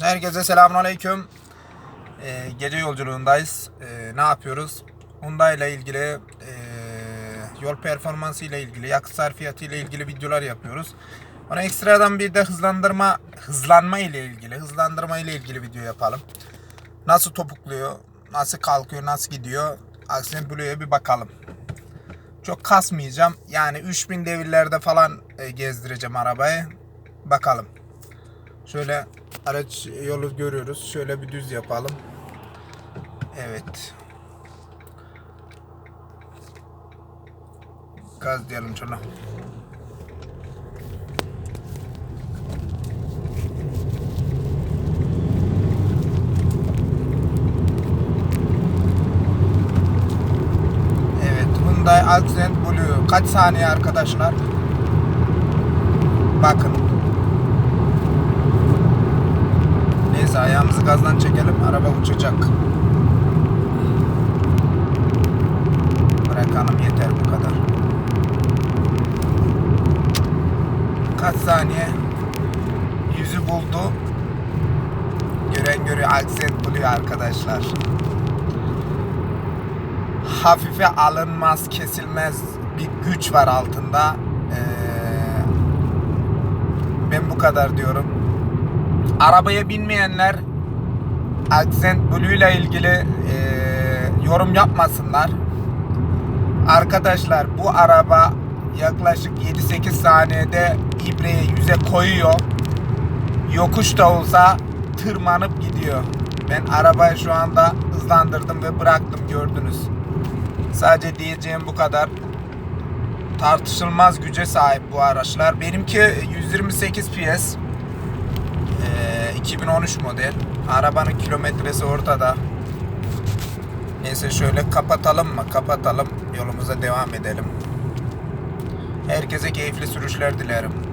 Herkese selamünaleyküm. Ee, gece yolculuğundayız. Ee, ne yapıyoruz? Hyundai ile ilgili e, yol performansı ile ilgili, yakıt sarfiyatı ile ilgili videolar yapıyoruz. Ona ekstradan bir de hızlandırma, hızlanma ile ilgili, hızlandırma ile ilgili video yapalım. Nasıl topukluyor, nasıl kalkıyor, nasıl gidiyor? Accent Blue'ya bir bakalım. Çok kasmayacağım. Yani 3000 devirlerde falan e, gezdireceğim arabayı. Bakalım. Şöyle araç yolu görüyoruz. Şöyle bir düz yapalım. Evet. Gaz diyelim şuna. Hyundai Accent Blue. Kaç saniye arkadaşlar? Bakın. Neyse ayağımızı gazdan çekelim. Araba uçacak. Bırakalım yeter bu kadar. Kaç saniye? Yüzü buldu. Gören görüyor. Accent buluyor arkadaşlar. Hafife alınmaz, kesilmez bir güç var altında. Ee, ben bu kadar diyorum arabaya binmeyenler Accent Blue ile ilgili e, yorum yapmasınlar. Arkadaşlar bu araba yaklaşık 7-8 saniyede ibreyi yüze koyuyor. Yokuş da olsa tırmanıp gidiyor. Ben arabayı şu anda hızlandırdım ve bıraktım gördünüz. Sadece diyeceğim bu kadar. Tartışılmaz güce sahip bu araçlar. Benimki 128 PS. Ee, 2013 model. Arabanın kilometresi ortada. Neyse şöyle kapatalım mı? Kapatalım. Yolumuza devam edelim. Herkese keyifli sürüşler dilerim.